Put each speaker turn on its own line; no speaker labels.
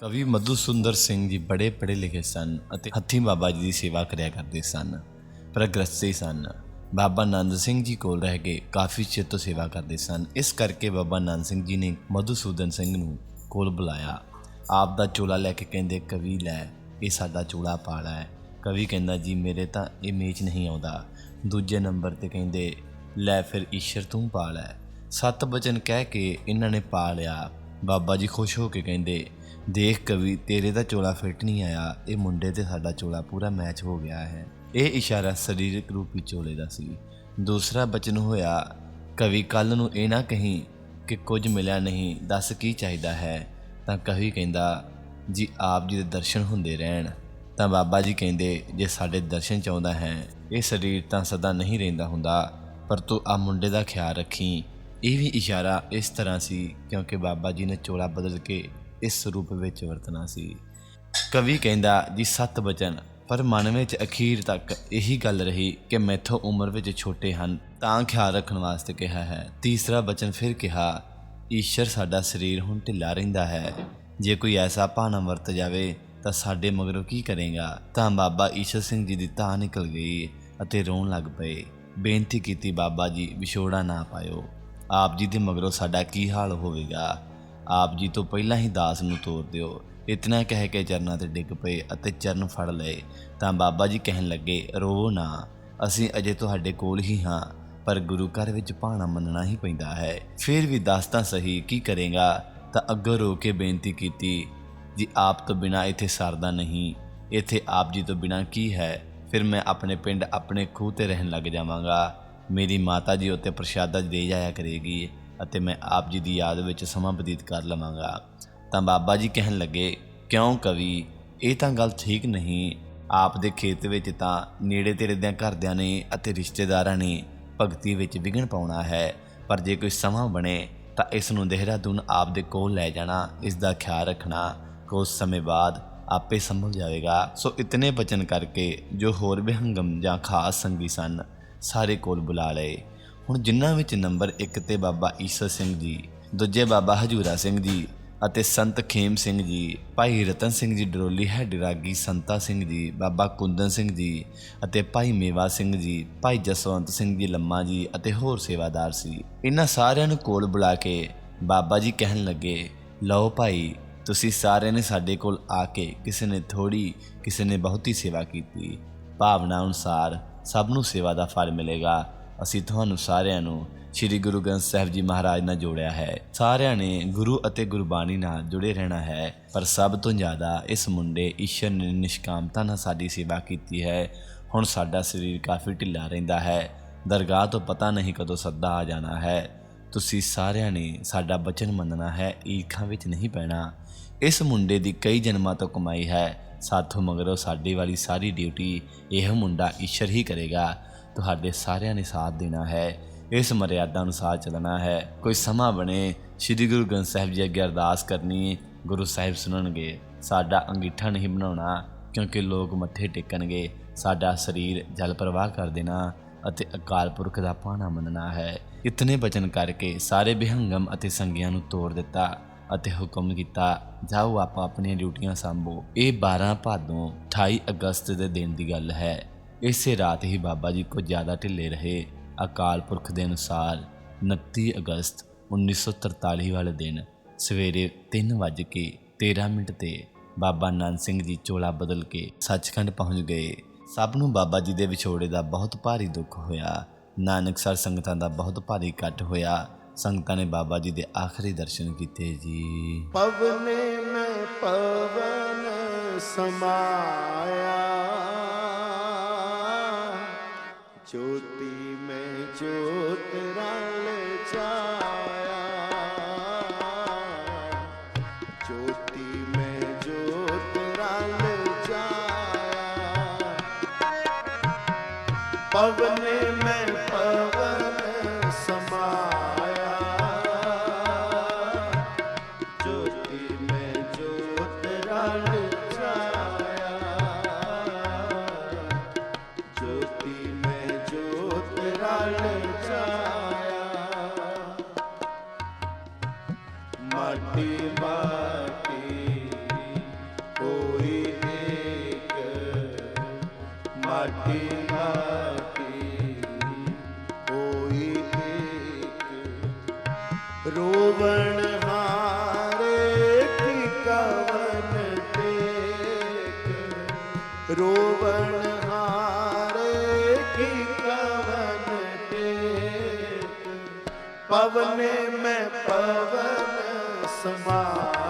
ਕਵੀ ਮਧੂ ਸੁੰਦਰ ਸਿੰਘ ਜੀ ਬੜੇ ਪੜ੍ਹੇ ਲਿਖੇ ਸਨ ਅਤੇ ਹੱਥੀਂ ਬਾਬਾ ਜੀ ਦੀ ਸੇਵਾ ਕਰਿਆ ਕਰਦੇ ਸਨ ਪਰ ਸਨ। ਬਾਬਾ ਨੰਦ ਸਿੰਘ ਜੀ ਕੋਲ ਰਹਿ ਕੇ ਕਾਫੀ ਚਿਰ ਤੋਂ ਸੇਵਾ ਕਰਦੇ ਸਨ। ਇਸ ਕਰਕੇ ਬਾਬਾ ਨੰਦ ਸਿੰਘ ਜੀ ਨੇ ਮਧੂਸੂਦਨ ਸਿੰਘ ਨੂੰ ਕੋਲ ਬੁਲਾਇਆ। ਆਪ ਦਾ ਚੋਲਾ ਲੈ ਕੇ ਕਹਿੰਦੇ, ਕਵੀ ਲੈ, ਇਹ ਸਾਡਾ ਚੋਲਾ ਪਾਲਾ ਹੈ। ਕਵੀ ਕਹਿੰਦਾ, ਜੀ, ਮੇਰੇ ਤਾਂ ਇਹ ਮੇਚ ਨਹੀਂ ਆਉਂਦਾ। ਦੂਜੇ ਨੰਬਰ ਤੇ ਕਹਿੰਦੇ, ਲੈ ਫਿਰ ਈਸ਼ਰ ਤੂੰ ਪਾ ਲੈ ਸੱਤ ਬਚਨ ਕਹਿ ਕੇ ਇਹਨਾਂ ਨੇ ਪਾ ਲਿਆ। ਬਾਬਾ ਜੀ ਖੁਸ਼ ਹੋ ਕੇ ਕਹਿੰਦੇ ਦੇਖ ਕਵੀ, ਤੇਰੇ ਦਾ ਚੋਲਾ ਫਿੱਟ ਨਹੀਂ ਆਇਆ, ਇਹ ਮੁੰਡੇ ਤੇ ਸਾਡਾ ਚੋਲਾ ਪੂਰਾ ਮੈਚ ਹੋ ਗਿਆ ਹੈ। ਇਹ ਇਸ਼ਾਰਾ ਸਰੀਰਕ ਰੂਪੀ ਚੋਲੇ ਦਾ ਸੀ। ਦੂਸਰਾ ਬਚਨ ਹੋਇਆ, ਕਵੀ ਕੱਲ ਨੂੰ ਇਹ ਨਾ ਕਹੀਂ ਕਿ ਕੁਝ ਮਿਲਿਆ ਨਹੀਂ, ਦੱਸ ਕੀ ਚਾਹੀਦਾ ਹੈ? ਤਾਂ ਕਵੀ ਕਹਿੰਦਾ, ਜੀ ਆਪ ਜੀ ਦੇ ਦਰਸ਼ਨ ਹੁੰਦੇ ਰਹਿਣ। ਤਾਂ ਬਾਬਾ ਜੀ ਕਹਿੰਦੇ, ਜੇ ਸਾਡੇ ਦਰਸ਼ਨ ਚਾਹੁੰਦਾ ਹੈ, ਇਹ ਸਰੀਰ ਤਾਂ ਸਦਾ ਨਹੀਂ ਰਹਿੰਦਾ ਹੁੰਦਾ, ਪਰ ਤੂੰ ਆ ਮੁੰਡੇ ਦਾ ਖਿਆਲ ਰੱਖੀ। ਇਹ ਵੀ ਇਸ਼ਾਰਾ ਇਸ ਤਰ੍ਹਾਂ ਸੀ, ਕਿਉਂਕਿ ਬਾਬਾ ਜੀ ਨੇ ਚੋਲਾ ਬਦਲ ਕੇ ਇਸ ਰੂਪ ਵਿੱਚ ਵਰਤਣਾ ਸੀ। ਕਵੀ ਕਹਿੰਦਾ, ਜੀ, ਸੱਤ ਬਚਨ, ਪਰ ਮਨ ਵਿੱਚ ਅਖੀਰ ਤੱਕ ਇਹੀ ਗੱਲ ਰਹੀ ਕਿ ਮੈਥੋਂ ਉਮਰ ਵਿੱਚ ਛੋਟੇ ਹਨ, ਤਾਂ ਖਿਆਲ ਰੱਖਣ ਵਾਸਤੇ ਕਿਹਾ ਹੈ। ਤੀਸਰਾ ਬਚਨ ਫਿਰ ਕਿਹਾ, ਈਸ਼ਰ, ਸਾਡਾ ਸਰੀਰ ਹੁਣ ਢਿੱਲਾ ਰਹਿੰਦਾ ਹੈ। ਜੇ ਕੋਈ ਐਸਾ ਭਾਣਾ ਵਰਤ ਜਾਵੇ, ਤਾਂ ਸਾਡੇ ਮਗਰੋਂ ਕੀ ਕਰੇਗਾ? ਤਾਂ ਬਾਬਾ ਈਸ਼ਰ ਸਿੰਘ ਜੀ ਦੀ ਤਾਂ ਨਿਕਲ ਗਈ ਅਤੇ ਰੋਣ ਲੱਗ ਪਏ। ਬੇਨਤੀ ਕੀਤੀ, ਬਾਬਾ ਜੀ, ਵਿਛੋੜਾ ਨਾ ਪਾਇਓ। ਆਪ ਜੀ ਦੇ ਮਗਰੋਂ ਸਾਡਾ ਕੀ ਹਾਲ ਹੋਵੇਗਾ? ਆਪ ਜੀ ਤੋਂ ਪਹਿਲਾਂ ਹੀ ਦਾਸ ਨੂੰ ਤੋਰ ਦਿਓ। ਇਤਨਾ ਕਹਿ ਕੇ ਚਰਨਾਂ ਤੇ ਡਿੱਗ ਪਏ ਅਤੇ ਚਰਨ ਫੜ ਲਏ। ਤਾਂ ਬਾਬਾ ਜੀ ਕਹਿਣ ਲੱਗੇ, ਰੋ ਨਾ, ਅਸੀਂ ਅਜੇ ਤੁਹਾਡੇ ਕੋਲ ਹੀ ਹਾਂ, ਪਰ ਗੁਰੂ ਘਰ ਵਿੱਚ ਭਾਣਾ ਮੰਨਣਾ ਹੀ ਪੈਂਦਾ ਹੈ। ਫਿਰ ਵੀ ਦੱਸ ਤਾਂ ਸਹੀ, ਕੀ ਕਰੇਗਾ? ਤਾਂ ਅੱਗੋਂ ਰੋ ਕੇ ਬੇਨਤੀ ਕੀਤੀ, ਜੀ, ਆਪ ਤੋਂ ਬਿਨਾ ਇੱਥੇ ਸਰਦਾ ਨਹੀਂ। ਇੱਥੇ ਆਪ ਜੀ ਤੋਂ ਬਿਨਾ ਕੀ ਹੈ? ਫਿਰ ਮੈਂ ਆਪਣੇ ਪਿੰਡ ਆਪਣੇ ਖੂਹ ਤੇ ਰਹਿਣ ਲੱਗ ਜਾਵਾਂਗਾ। ਮੇਰੀ ਮਾਤਾ ਜੀ ਉੱਤੇ ਪ੍ਰਸ਼ਾਦਾ ਦੇ ਜਾਇਆ ਕਰੇਗੀ। ਅਤੇ ਮੈਂ ਆਪ ਜੀ ਦੀ ਯਾਦ ਵਿੱਚ ਸਮਾਂ ਬਤੀਤ ਕਰ ਲਵਾਂਗਾ। ਤਾਂ ਬਾਬਾ ਜੀ ਕਹਿਣ ਲੱਗੇ, ਕਿਉਂ ਕਵੀ, ਇਹ ਤਾਂ ਗੱਲ ਠੀਕ ਨਹੀਂ। ਆਪ ਦੇ ਖੇਤ ਵਿੱਚ ਤਾਂ ਨੇੜੇ ਤੇੜੇ ਦੇ ਘਰਦਿਆਂ ਨੇ ਅਤੇ ਰਿਸ਼ਤੇਦਾਰਾਂ ਨੇ ਭਗਤੀ ਵਿੱਚ ਵਿਘਨ ਪਾਉਣਾ ਹੈ। ਪਰ ਜੇ ਕੋਈ ਸਮਾਂ ਬਣੇ, ਤਾਂ ਇਸ ਨੂੰ ਦੇਹਰਾਦੂਨ ਆਪ ਦੇ ਕੋਲ ਲੈ ਜਾਣਾ, ਇਸ ਦਾ ਖਿਆਲ ਰੱਖਣਾ ਕੁਝ ਸਮੇਂ ਬਾਅਦ ਆਪੇ ਸੰਭਲ ਜਾਵੇਗਾ। ਸੋ ਇਤਨੇ ਬਚਨ ਕਰਕੇ ਜੋ ਹੋਰ ਬਿਹੰਗਮ ਜਾਂ ਖਾਸ ਸੰਗੀ ਸਨ, ਸਾਰੇ ਕੋਲ ਬੁਲਾ ਲਏ। ਹੁਣ ਜਿਨ੍ਹਾਂ ਵਿੱਚ ਨੰਬਰ 1 ਤੇ ਬਾਬਾ ਈਸਰ ਸਿੰਘ ਜੀ, ਦੂਜੇ ਬਾਬਾ ਹਜੂਰਾ ਸਿੰਘ ਜੀ ਅਤੇ ਸੰਤ ਖੇਮ ਸਿੰਘ ਜੀ, ਭਾਈ ਰਤਨ ਸਿੰਘ ਜੀ ਡਰੋਲੀ ਹੈਡ ਰਾਗੀ ਸੰਤਾ ਸਿੰਘ ਜੀ, ਬਾਬਾ ਕੁੰਦਨ ਸਿੰਘ ਜੀ ਅਤੇ ਭਾਈ ਮੇਵਾ ਸਿੰਘ ਜੀ, ਭਾਈ ਜਸਵੰਤ ਸਿੰਘ ਜੀ ਲੰਮਾ ਜੀ ਅਤੇ ਹੋਰ ਸੇਵਾਦਾਰ ਸੀ। ਇਹਨਾਂ ਸਾਰਿਆਂ ਨੂੰ ਕੋਲ ਬੁਲਾ ਕੇ ਬਾਬਾ ਜੀ ਕਹਿਣ ਲੱਗੇ, ਲਓ ਭਾਈ, ਤੁਸੀਂ ਸਾਰਿਆਂ ਨੇ ਸਾਡੇ ਕੋਲ ਆ ਕੇ ਕਿਸੇ ਨੇ ਥੋੜੀ ਕਿਸੇ ਨੇ ਬਹੁਤੀ ਸੇਵਾ ਕੀਤੀ। ਭਾਵਨਾ ਅਨੁਸਾਰ ਸਭ ਨੂੰ ਸੇਵਾ ਦਾ ਫਲ ਮਿਲੇਗਾ। ਅਸੀਂ ਤੁਹਾਨੂੰ ਸਾਰਿਆਂ ਨੂੰ ਸ੍ਰੀ ਗੁਰੂ ਗ੍ਰੰਥ ਸਾਹਿਬ ਜੀ ਮਹਾਰਾਜ ਨਾਲ ਜੋੜਿਆ ਹੈ। ਸਾਰਿਆਂ ਨੇ ਗੁਰੂ ਅਤੇ ਗੁਰਬਾਣੀ ਨਾਲ ਜੁੜੇ ਰਹਿਣਾ ਹੈ, ਪਰ ਸਭ ਤੋਂ ਜ਼ਿਆਦਾ ਇਸ ਮੁੰਡੇ ਈਸ਼ਰ ਨੇ ਨਿਸ਼ਕਾਮਤਾ ਨਾਲ ਸਾਡੀ ਸੇਵਾ ਕੀਤੀ ਹੈ। ਹੁਣ ਸਾਡਾ ਸਰੀਰ ਕਾਫੀ ਢਿੱਲਾ ਰਹਿੰਦਾ ਹੈ। ਦਰਗਾਹ ਤੋਂ ਪਤਾ ਨਹੀਂ ਕਦੋਂ ਸੱਦਾ ਆ ਜਾਣਾ ਹੈ। ਤੁਸੀਂ ਸਾਰਿਆਂ ਨੇ ਸਾਡਾ ਬਚਨ ਮੰਨਣਾ ਹੈ, ਈਰਖਾ ਵਿੱਚ ਨਹੀਂ ਪੈਣਾ। ਇਸ ਮੁੰਡੇ ਦੀ ਕਈ ਜਨਮਾਂ ਤੋਂ ਕਮਾਈ ਹੈ। ਸਾਥੋਂ ਮਗਰੋਂ ਸਾਡੀ ਵਾਲੀ ਸਾਰੀ ਡਿਊਟੀ ਇਹ ਮੁੰਡਾ ਈਸ਼ਰ ਹੀ ਕਰੇਗਾ। ਤੁਹਾਡੇ ਸਾਰਿਆਂ ਨੇ ਸਾਥ ਦੇਣਾ ਹੈ, ਇਸ ਮਰਿਆਦਾ ਅਨੁਸਾਰ ਚੱਲਣਾ ਹੈ। ਕੋਈ ਸਮਾਂ ਬਣੇ, ਸ੍ਰੀ ਗੁਰੂ ਗ੍ਰੰਥ ਸਾਹਿਬ ਜੀ ਅੱਗੇ ਅਰਦਾਸ ਕਰਨੀ, ਗੁਰੂ ਸਾਹਿਬ ਸੁਣਨਗੇ, ਸਾਡਾ ਅੰਗੀਠਾ ਨਹੀਂ ਬਣਾਉਣਾ, ਕਿਉਂਕਿ ਲੋਕ ਮੱਥੇ ਟੇਕਣਗੇ, ਸਾਡਾ ਸਰੀਰ ਜਲ ਪ੍ਰਵਾਹ ਕਰ ਦੇਣਾ ਅਤੇ ਅਕਾਲ ਪੁਰਖ ਦਾ ਪਾਣਾ ਮੰਨਣਾ ਹੈ। ਇਤਨੇ ਬਚਨ ਕਰਕੇ ਸਾਰੇ ਬਿਹੰਗਮ ਅਤੇ ਸੰਗੀਆਂ ਨੂੰ ਤੋੜ ਦਿੱਤਾ ਅਤੇ ਹੁਕਮ ਕੀਤਾ, ਜਾਓ, ਆਪਾਂ ਆਪਣੀਆਂ ਡਿਊਟੀਆਂ ਸੰਭੋ। ਇਹ 12 ਭਾਦੋਂ 28 ਅਗਸਤ ਦੇ ਦਿਨ ਦੀ ਗੱਲ ਹੈ। ਇਸੇ ਰਾਤ ਹੀ ਬਾਬਾ ਜੀ ਕੁਝ ਜ਼ਿਆਦਾ ਢਿੱਲੇ ਰਹੇ। ਅਕਾਲ ਪੁਰਖ ਦੇ ਅਨੁਸਾਰ 29 ਅਗਸਤ 1943 ਵਾਲੇ ਦਿਨ ਸਵੇਰੇ 3:13 ਮਿੰਟ ਤੇ ਬਾਬਾ ਨਾਨਕ ਸਿੰਘ ਜੀ ਚੋਲਾ ਬਦਲ ਕੇ ਸੱਚਖੰਡ ਪਹੁੰਚ ਗਏ। ਸਭ ਨੂੰ ਬਾਬਾ ਜੀ ਦੇ ਵਿਛੋੜੇ ਦਾ ਬਹੁਤ ਭਾਰੀ ਦੁੱਖ ਹੋਇਆ। ਨਾਨਕਸਰ ਸੰਗਤਾਂ ਦਾ ਬਹੁਤ ਭਾਰੀ ਇਕੱਠ ਹੋਇਆ। ਸੰਗਤਾਂ ਨੇ ਬਾਬਾ ਜੀ ਦੇ ਆਖਰੀ ਦਰਸ਼ਨ ਕੀਤੇ ਜੀ।
ਪਵਨੇ ਮੈਂ ਪਵਨ ਸਮਾਇਆ। ਜੋਤੀ ਮੈਂ ਜੋਤ ਰਲ ਜਾਇਆ ਜੋਤੀ ਮੈਂ ਜੋਤ ਰਲ ਜਾਇਆ ਪਵਨੇ ਮੈਂ ਪਵਨ ਸਮਾਇਆ ਜੋਤੀ ਮੈਂ ਜੋਤ ਰਲ ਮਾਟੀ ਮਾਟੀ, ਕੋਈ ਦੇਖ ਮਾਟੀ ਮਾਟੀ, ਕੋਈ ਰੋਵਣ ਹਾਰੇ ਕੀ ਰੋਵਣ ਹਾਰੇ ਕੀ ਪਵਨੇ ਮੈਂ ਪਵਨ ਸਮਾਂ